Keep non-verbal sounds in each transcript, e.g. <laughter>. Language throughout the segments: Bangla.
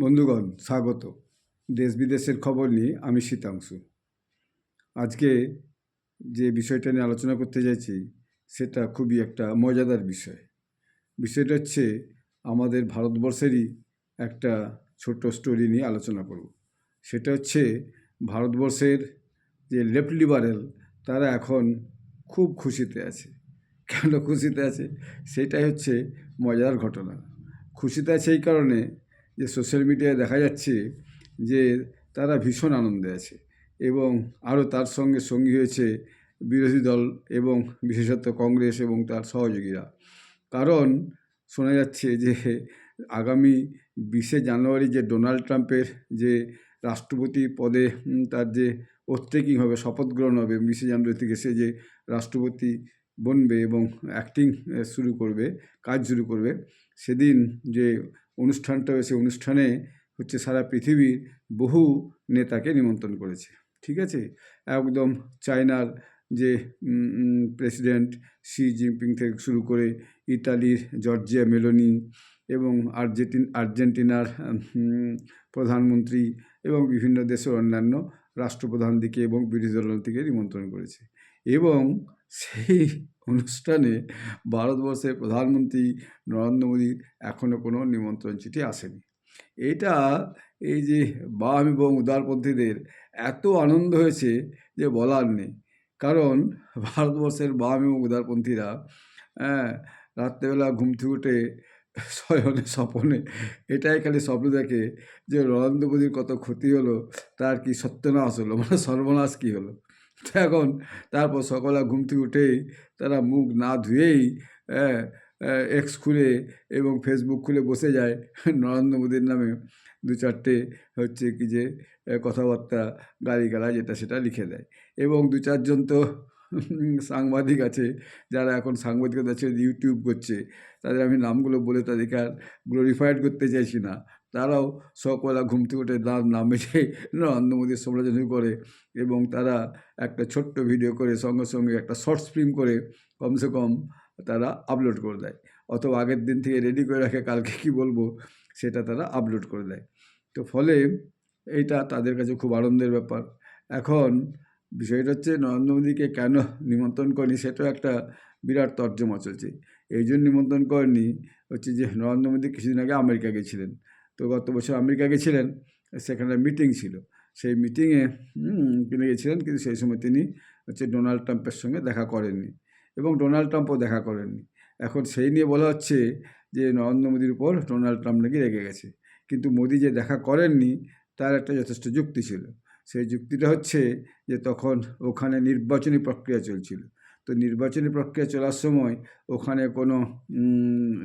বন্ধুগণ, স্বাগত। দেশ বিদেশের খবর নিয়ে আমি শীতাংশু। আজকে যে বিষয়টা নিয়ে আলোচনা করতে যাচ্ছি, সেটা খুবই একটা মজাদার বিষয়। বিষয়টা হচ্ছে, আমাদের ভারতবর্ষেরই একটা ছোট্ট স্টোরি নিয়ে আলোচনা করব। সেটা হচ্ছে, ভারতবর্ষের যে লেফট লিবারেল, তারা এখন খুব খুশিতে আছে। কেন খুশিতে আছে? সেটাই হচ্ছে মজার ঘটনা। খুশিতে আছে এই কারণে যে সোশ্যাল মিডিয়ায় দেখা যাচ্ছে যে তারা ভীষণ আনন্দে আছে এবং আরও তার সঙ্গে সঙ্গী হয়েছে বিরোধী দল এবং বিশেষত কংগ্রেস এবং তার সহযোগীরা। কারণ শোনা যাচ্ছে যে আগামী বিশে জানুয়ারি যে ডোনাল্ড ট্রাম্পের যে রাষ্ট্রপতি পদে তার যে ওত্তেকিং হবে, শপথ গ্রহণ হবে, বিশে জানুয়ারি থেকে সে যে রাষ্ট্রপতি বনবে এবং অ্যাক্টিং শুরু করবে, কাজ শুরু করবে, সেদিন যে অনুষ্ঠানটা হয়েছে অনুষ্ঠানে হচ্ছে সারা পৃথিবীর বহু নেতাকে নিমন্ত্রণ করেছে, ঠিক আছে? একদম চায়নার যে প্রেসিডেন্ট শি জিনপিং থেকে শুরু করে ইতালির জর্জিয়া মেলোনি এবং আর্জেন্টিন আর্জেন্টিনার প্রধানমন্ত্রী এবং বিভিন্ন দেশের অন্যান্য রাষ্ট্রপ্রধান দিকে এবং বিরোধী দলটিকে নিমন্ত্রণ করেছে। এবং সেই অনুষ্ঠানে ভারতবর্ষের প্রধানমন্ত্রী নরেন্দ্র মোদীর এখনও কোনো নিমন্ত্রণ চিঠি আসেনি। এটা এই যে বাম এবং উদারপন্থীদের এত আনন্দ হয়েছে যে বলার নেই। কারণ ভারতবর্ষের বাম এবং উদারপন্থীরা হ্যাঁ রাত্রেবেলা ঘুম থেকে উঠে শয়নে স্বপনে এটাই খালি স্বপ্ন দেখে যে নরেন্দ্র মোদীর কত ক্ষতি হলো, তার কি সত্যনাশ হলো মানে সর্বনাশ কী হলো? এখন তারপর সকালে ঘুম থেকে উঠেই তারা মুখ না ধুয়েই হ্যাঁ, এক্স খুলে এবং ফেসবুক খুলে বসে যায়। নরেন্দ্র মোদীর নামে দু চারটে হচ্ছে কি যে কথাবার্তা গালিগালা যেটা সেটা লিখে দেয়। এবং দু চারজন তো সাংবাদিক আছে যারা এখন সাংবাদিকতা আছে ইউটিউব করছে। তাদের আমি নামগুলো বলে তাদেরকে আর গ্লোরিফাইড করতে চাইছি না। তারাও সকালবেলা ঘুম থেকে উঠে দাঁত না মেটে নরেন্দ্র মোদীর সমালোচনা করে এবং তারা একটা ছোট্ট ভিডিও করে সঙ্গে সঙ্গে একটা শর্টস ফিল্ম করে কমসে কম তারা আপলোড করে দেয়। অথবা আগের দিন থেকে রেডি করে রাখে, কালকে কি বলব সেটা তারা আপলোড করে দেয়। তো ফলে এইটা তাদের কাছে খুব আনন্দের ব্যাপার। এখন বিষয়টা হচ্ছে নরেন্দ্র মোদীকে কেন নিমন্ত্রণ করেনি সেটাও একটা বিরাট তর্জমা চলছে। এই জন্য নিমন্ত্রণ করেনি হচ্ছে যে নরেন্দ্র মোদী কিছুদিন আগে আমেরিকা গেছিলেন। তো গত বছর আমেরিকা গেছিলেন, সেখানে মিটিং ছিল। সেই মিটিংয়ে তিনি গেছিলেন, কিন্তু সেই সময় তিনি হচ্ছে ডোনাল্ড ট্রাম্পের সঙ্গে দেখা করেননি এবং ডোনাল্ড ট্রাম্পও দেখা করেননি। এখন সেই নিয়ে বলা হচ্ছে যে, নরেন্দ্র মোদীর উপর ডোনাল্ড ট্রাম্প নাকি রেগে গেছে। কিন্তু মোদী যে দেখা করেননি, তার একটা যথেষ্ট যুক্তি ছিল। সেই যুক্তিটা হচ্ছে যে, তখন ওখানে নির্বাচনী প্রক্রিয়া চলছিল। তো নির্বাচনী প্রক্রিয়া চলার সময় ওখানে কোনো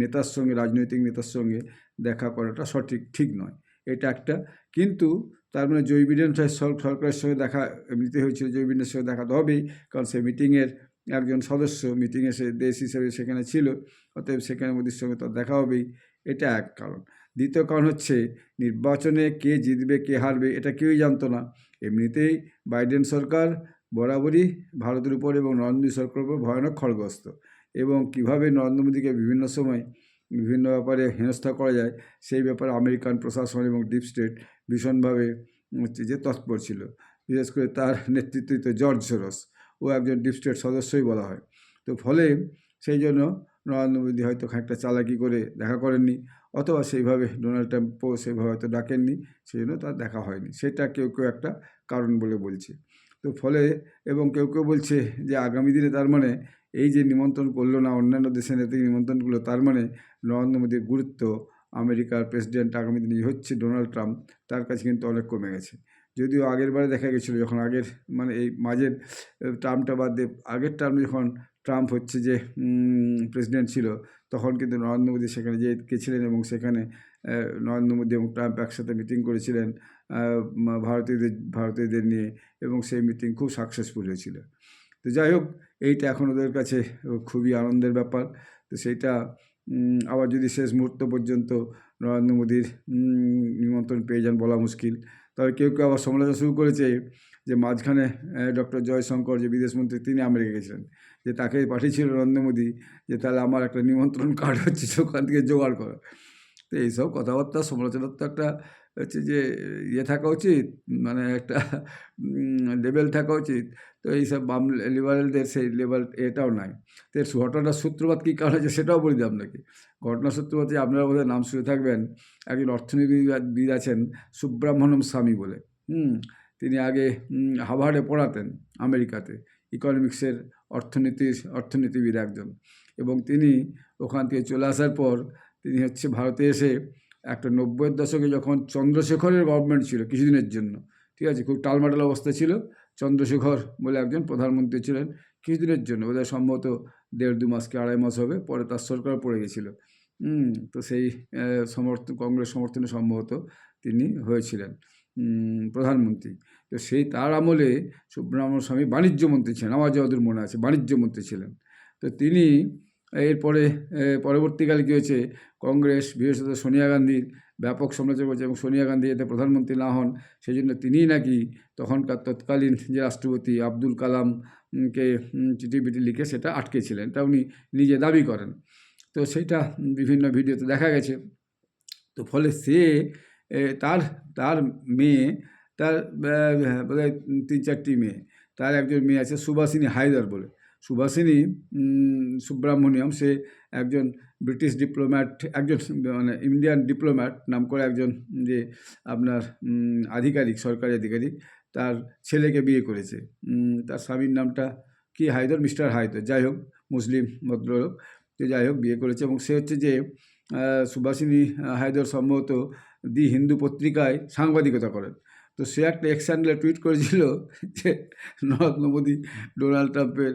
নেতার সঙ্গে, রাজনৈতিক নেতার সঙ্গে দেখা করাটা সঠিক, ঠিক নয়। এটা একটা। কিন্তু তার মানে জয় বিডেন সরকারের সঙ্গে দেখা, এমনিতে হয়েছিল জয় বিডেনের সঙ্গে দেখা তো হবেই, কারণ সে মিটিংয়ের একজন সদস্য, মিটিংয়ে সে দেশ হিসেবে সেখানে ছিল, অতএব সেখানে মোদির সঙ্গে তার দেখা হবেই। এটা এক কারণ। দ্বিতীয় কারণ হচ্ছে নির্বাচনে কে জিতবে, কে হারবে, এটা কেউই জানতো না। এমনিতেই বাইডেন সরকার বরাবরই ভারতের উপর এবং নরেন্দ্র সরকারের উপর ভয়ানক খড়গস্ত এবং কীভাবে নরেন্দ্র মোদীকে বিভিন্ন সময় বিভিন্ন ব্যাপারে হেনস্থা করা যায়, সেই ব্যাপারে আমেরিকান প্রশাসন এবং ডিপ স্টেট ভীষণভাবে যে তৎপর ছিল। বিশেষ করে তার নেতৃত্বিত জর্জ সরস। ও একজন ডিপ স্টেট সদস্যই বলা হয়। তো ফলে সেই জন্য নরেন্দ্র মোদী হয়তো খানিকটা চালাকি করে দেখা করেননি, অথবা সেইভাবে ডোনাল্ড ট্রাম্পও সেইভাবে হয়তো ডাকেননি, সেই জন্য তার দেখা হয়নি। সেটা কেউ কেউ একটা কারণ বলে বলছে। তো ফলে এবং কেউ কেউ বলছে যে আগামী দিনে তার মানে এই যে নিমন্ত্রণ করল না অন্যান্য দেশের নেতাকে নিমন্ত্রণগুলো, তার মানে নরেন্দ্র মোদীর গুরুত্ব আমেরিকার প্রেসিডেন্ট আগামী দিনে হচ্ছে ডোনাল্ড ট্রাম্প, তার কাছে কিন্তু অনেক কমে গেছে। যদিও আগের বারে দেখা গেছিল যখন আগের মানে এই মাঝের টার্মটা বাদ দিয়ে আগের টার্মে যখন ট্রাম্প হচ্ছে যে প্রেসিডেন্ট ছিল তখন কিন্তু নরেন্দ্র মোদী সেখানে যে গেছিলেন এবং সেখানে নরেন্দ্র মোদী এবং ট্রাম্প একসাথে মিটিং করেছিলেন ভারতীয়দের ভারতীয়দের নিয়ে এবং সেই মিটিং খুব সাকসেসফুল হয়েছিল। তো যাই হোক, এইটা এখন ওদের কাছে খুবই আনন্দের ব্যাপার। তো সেইটা আবার যদি শেষ মুহূর্ত পর্যন্ত নরেন্দ্র মোদীর নিমন্ত্রণ পেয়ে যান বলা মুশকিল। তবে কেউ কেউ আবার সমালোচনা শুরু করেছে যে মাঝখানে ডক্টর জয়শঙ্কর, যে বিদেশমন্ত্রী তিনি আমেরিকা গেছিলেন। যে তাকে পাঠিয়েছিল নরেন্দ্র মোদী যে তাহলে আমার একটা নিমন্ত্রণ কার্ড হচ্ছে ওখান থেকে জোগাড় করো। তো এইসব কথাবার্তা সমালোচনার তো একটা হচ্ছে যে ইয়ে থাকা উচিত মানে একটা লেভেল থাকা উচিত। তো এইসব বাম লিবারেলদের সেই লেভেল এটাও নাই। তো ঘটনার সূত্রপাত কী কারণ আছে সেটাও বলি দিই আপনাকে ঘটনার সূত্রপাতে আপনারা বোধহয় নাম শুনে থাকবেন। একজন অর্থনীতিবিদ আছেন সুব্রাহ্মণ্যম স্বামী বলে। হুম, তিনি আগে হাভার্ডে পড়াতেন আমেরিকাতে। ইকোনমিক্সের অর্থনীতির অর্থনীতিবিদ একজন। এবং তিনি ওখান থেকে চলে আসার পর তিনি হচ্ছে ভারতে এসে একটা নব্বইয়ের দশকে যখন চন্দ্রশেখরের গভর্নমেন্ট ছিল কিছুদিনের জন্য, ঠিক আছে, খুব টালমাটাল অবস্থা ছিল, চন্দ্রশেখর বলে একজন প্রধানমন্ত্রী ছিলেন কিছুদিনের জন্য। বোধহয় সম্ভবত দেড় দু মাস কি আড়াই মাস হবে, পরে তার সরকার পড়ে গেছিল। তো সেই সমর্থন কংগ্রেস সমর্থনে সম্ভবত তিনি হয়েছিলেন। প্রধানমন্ত্রী। তো সেই, তার আমলে সুব্রহ্মণ্য স্বামী বাণিজ্য মন্ত্রী ছিলেন। আমার যতদূর মনে আছে বাণিজ্য মন্ত্রী ছিলেন। তো তিনি, এরপরে পরবর্তীকালে কী হয়েছে, কংগ্রেস, বিশেষত সোনিয়া গান্ধীর ব্যাপক সমালোচনা করেছে এবং সোনিয়া গান্ধী যাতে প্রধানমন্ত্রী না হন সেই জন্য তিনিই নাকি তখনকার তৎকালীন যে রাষ্ট্রপতি আব্দুল কালামকে চিঠি বিটি লিখে সেটা আটকেছিলেন। তা উনি নিজে দাবি করেন। তো সেইটা বিভিন্ন ভিডিওতে দেখা গেছে। তো ফলে সে তার তার মেয়ে, তার বোধহয় তিন চারটি মেয়ে, তার একজন মেয়ে আছে সুভাষিনী হায়দার বলে। সুভাষিনী সুব্রাহ্মণ্যম, সে একজন ব্রিটিশ ডিপ্লোম্যাট, একজন মানে ইন্ডিয়ান ডিপ্লোম্যাট, নাম করে একজন যে আপনার আধিকারিক, সরকারি আধিকারিক, তার ছেলেকে বিয়ে করেছে। তার স্বামীর নামটা কি হায়দর? মিস্টার হায়দর। যাই হোক, মুসলিম ভদ্রলোক। তো যাই হোক বিয়ে করেছে এবং সে হচ্ছে যে সুভাষিনী হায়দর সম্ভবত দি হিন্দু পত্রিকায় সাংবাদিকতা করেন। তো সে একটা এক্স হ্যান্ডেলে টুইট করেছিল যে, নরেন্দ্র মোদী ডোনাল্ড ট্রাম্পের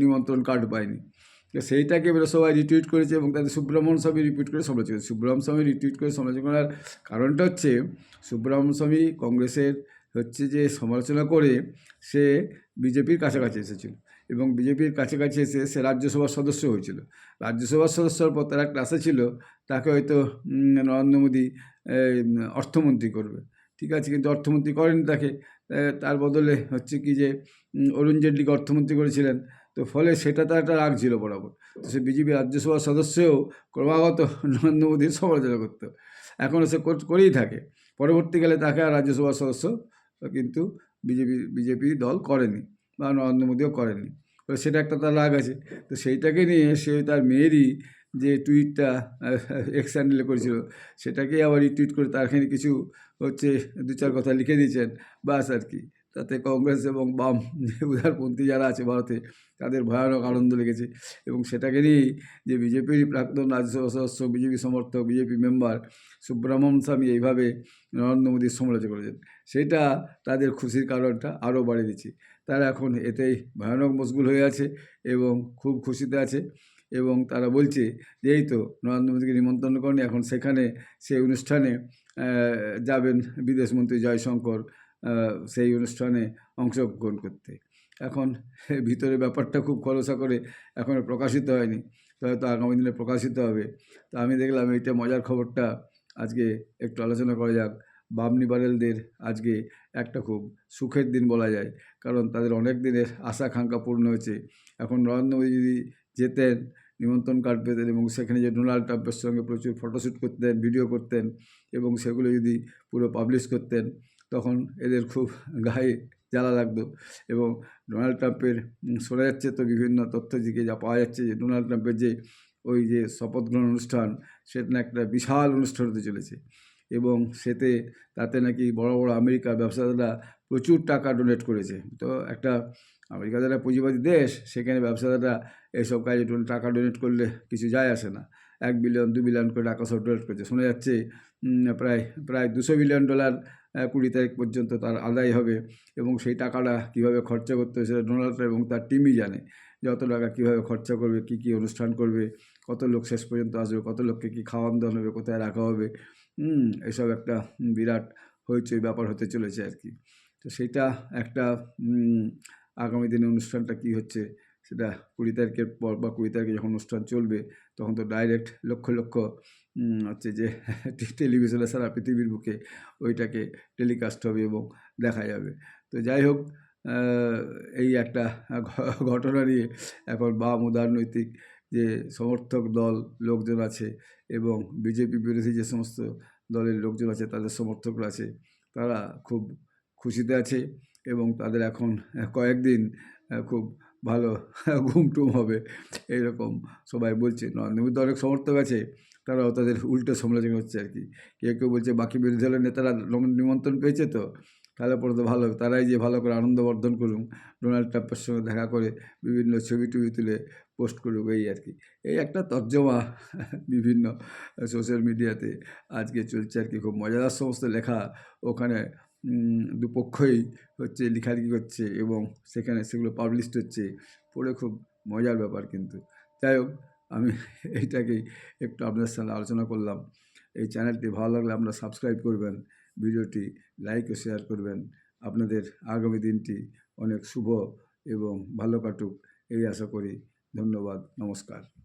নিমন্ত্রণ কার্ড পায়নি। তো সেইটাকে এবারে সবাই রিটুইট করেছে এবং তাদের সুব্রহ্মণ্য স্বামী রিপিট করে সমালোচনা করেছে। সুব্রহ্মণ্য স্বামী রিটুইট করে সমালোচনা করার কারণটা হচ্ছে সুব্রহ্মণ্য স্বামী কংগ্রেসের হচ্ছে যে সমালোচনা করে সে বিজেপির কাছাকাছি এসেছিল। এবং বিজেপির কাছাকাছি এসে সে রাজ্যসভার সদস্য হয়েছিল। রাজ্যসভার সদস্যর পর তার একটা আশা ছিল, তাকে হয়তো নরেন্দ্র মোদী অর্থমন্ত্রী করবে। ঠিক আছে, কিন্তু অর্থমন্ত্রী করেনি তাকে। তার বদলে হচ্ছে কি যে অরুণ জেটলিকে অর্থমন্ত্রী করেছিলেন। তো ফলে সেটা তার একটা রাগ ছিল বরাবর। তো সে বিজেপি রাজ্যসভার সদস্যও ক্রমাগত নরেন্দ্র মোদীর সমালোচনা করতো। এখনও সে কর- করেই থাকে। পরবর্তীকালে তাকে আর রাজ্যসভার সদস্য কিন্তু বিজেপি বিজেপি দল করেনি। বা নরেন্দ্র মোদীও করেনি। তো সেটা একটা তার রাগ আছে। তো সেইটাকে নিয়ে সে তার মেয়েরই যে টুইটটা এক্স হ্যান্ডেলে করেছিল, সেটাকে আবার রিটুইট করে তারখানে কিছু হচ্ছে দু চার কথা লিখে দিয়েছেন। বাস আর কি। তাতে কংগ্রেস এবং বাম উদারপন্থী যারা আছে ভারতে, তাদের ভয়ানক আনন্দ লেগেছে। এবং সেটাকে নিয়েই যে বিজেপির প্রাক্তন রাজ্যসভা সদস্য, বিজেপি সমর্থক, বিজেপি মেম্বার সুব্রহ্মণ্য স্বামী এইভাবে নরেন্দ্র মোদীর সমালোচনা করেছেন। সেটা তাদের খুশির কারণটা আরও বাড়িয়ে দিচ্ছে। তারা এখন এতেই ভয়ানক মশগুল হয়ে আছে এবং খুব খুশিতে আছে এবং তারা বলছে যে, এই তো নরেন্দ্র মোদীকে নিমন্ত্রণ করেনি, এখন সেখানে সেই অনুষ্ঠানে যাবেন বিদেশমন্ত্রী জয়শঙ্কর সেই অনুষ্ঠানে অংশগ্রহণ করতে। এখন ভিতরে ব্যাপারটা খুব খরচা করে এখনও প্রকাশিত হয়নি। হয়তো আগামী দিনে প্রকাশিত হবে। তো আমি দেখলাম এইটা মজার খবরটা। আজকে একটু আলোচনা করা যাক। বাম লিবারেলদের আজকে একটা খুব সুখের দিন বলা যায়। কারণ তাদের অনেক দিনের আশা আকাঙ্ক্ষা পূর্ণ হয়েছে। এখন নরেন্দ্র মোদী যদি যেতেন, নিমন্ত্রণ কার্ড পেতেন এবং সেখানে যে ডোনাল্ড ট্রাম্পের সঙ্গে প্রচুর ফটোশ্যুট করতেন, ভিডিও করতেন এবং সেগুলো যদি পুরো পাবলিশ করতেন, তখন এদের খুব গায়ে জ্বালা লাগতো এবং ডোনাল্ড ট্রাম্পের শোনা যাচ্ছে তো বিভিন্ন তথ্য দিকে যা পাওয়া যাচ্ছে যে ডোনাল্ড ট্রাম্পের যে ওই যে শপথ গ্রহণ অনুষ্ঠান, সেটা একটা বিশাল অনুষ্ঠান হতে চলেছে। এবং সেতে তাতে নাকি বড় বড় আমেরিকার ব্যবসাদাররা প্রচুর টাকা ডোনেট করেছে। তো একটা আমেরিকা যারা পুঁজিবাদী দেশ, সেখানে ব্যবসাদাররা এইসব কাজে টাকা ডোনেট করলে কিছু যায় আসে না। এক বিলিয়ন দু বিলিয়ন করে টাকা সব ডোনেট করছে। শোনা যাচ্ছে প্রায় প্রায় দুশো বিলিয়ন ডলার কুড়ি তারিখ পর্যন্ত তার আদায় হবে এবং সেই টাকাটা কীভাবে খরচা করতে হবে সেটা ডোনাল্ড এবং তার টিমই জানে যত টাকা কীভাবে খরচা করবে, কী কী অনুষ্ঠান করবে, কত লোক শেষ পর্যন্ত আসবে, কত লোককে কী খাওয়ান দাওয়ান হবে, কোথায় রাখা হবে। হুম, এসব একটা বিরাট হইচই ব্যাপার হতে চলেছে আর কি। তো সেটা একটা আগামী দিনে অনুষ্ঠানটা কী হচ্ছে সেটা কুড়ি তারিখের পর বা কুড়ি তারিখে যখন অনুষ্ঠান চলবে, তখন তো ডাইরেক্ট লক্ষ লক্ষ হচ্ছে যে <laughs> টেলিভিশনে সারা পৃথিবীর বুকে ওইটাকে টেলিকাস্ট হবে এবং দেখা যাবে। তো যাই হোক এই একটা ঘটনা নিয়ে এখন বাম উদারনৈতিক যে সমর্থক দল লোকজন আছে এবং বিজেপি বিরোধী যে সমস্ত দলের লোকজন আছে, তাদের সমর্থকরা আছে, তারা খুব খুশিতে আছে এবং তাদের এখন কয়েকদিন খুব ভালো <laughs> ঘুম টুম হবে, এইরকম সবাই বলছে। নরেন্দ্র অনেক সমর্থক আছে, তারাও তাদের উল্টো সমালোচনা হচ্ছে আর কি। কেউ কেউ বলছে, বাকি বিরোধী দলের নেতারা নম- নিমন্ত্রণ পেয়েছে তো? তাহলে পরে তো ভালো তারাই যে ভালো করে আনন্দ বর্ধন করুন ডোনাল্ড ট্রাম্পের সঙ্গে দেখা করে বিভিন্ন ছবি টবি তুলে পোস্ট করুক এই আর কি। এই একটা তর্জমা বিভিন্ন সোশ্যাল মিডিয়াতে আজকে চলছে আর কি, খুব মজাদার সমস্ত লেখা ওখানে দুপক্ষই হচ্ছে লেখালেখি করছে এবং সেখানে সেগুলো পাবলিশড হচ্ছে। পড়ে খুব মজার ব্যাপার কিন্তু। যাই হোক, আমি এইটাকেই একটু আপনাদের সাথে আলোচনা করলাম। এই চ্যানেলটি ভালো লাগলে আপনারা সাবস্ক্রাইব করবেন, ভিডিওটি লাইক ও শেয়ার করবেন। আপনাদের আগামী দিনটি অনেক শুভ এবং ভালো কাটুক, এই আশা করি। ধন্যবাদ নমস্কার।